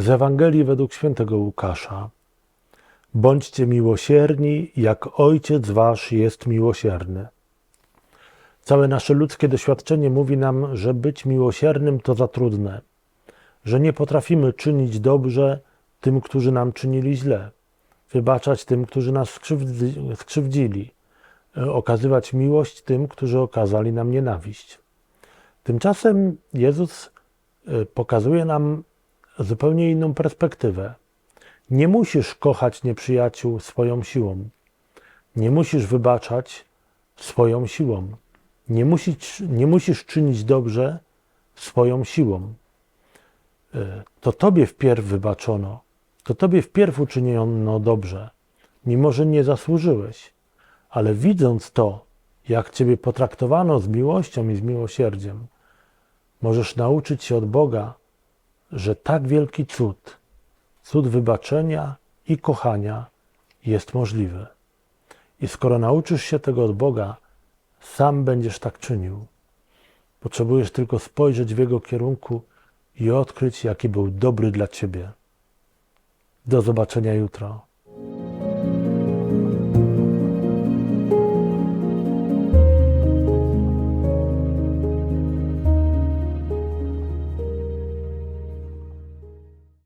Z Ewangelii według świętego Łukasza. Bądźcie miłosierni, jak Ojciec Wasz jest miłosierny. Całe nasze ludzkie doświadczenie mówi nam, że być miłosiernym to za trudne, że nie potrafimy czynić dobrze tym, którzy nam czynili źle, wybaczać tym, którzy nas skrzywdzi- skrzywdzili, e, okazywać miłość tym, którzy okazali nam nienawiść. Tymczasem Jezus e, pokazuje nam zupełnie inną perspektywę. Nie musisz kochać nieprzyjaciół swoją siłą. Nie musisz wybaczać swoją siłą. Nie musisz, nie musisz czynić dobrze swoją siłą. E, To Tobie wpierw wybaczono, to Tobie wpierw uczyniono dobrze, mimo że nie zasłużyłeś. Ale widząc to, jak Ciebie potraktowano z miłością i z miłosierdziem, możesz nauczyć się od Boga, że tak wielki cud, cud wybaczenia i kochania jest możliwy. I skoro nauczysz się tego od Boga, sam będziesz tak czynił. Potrzebujesz tylko spojrzeć w Jego kierunku i odkryć, jaki był dobry dla Ciebie. Do zobaczenia jutro.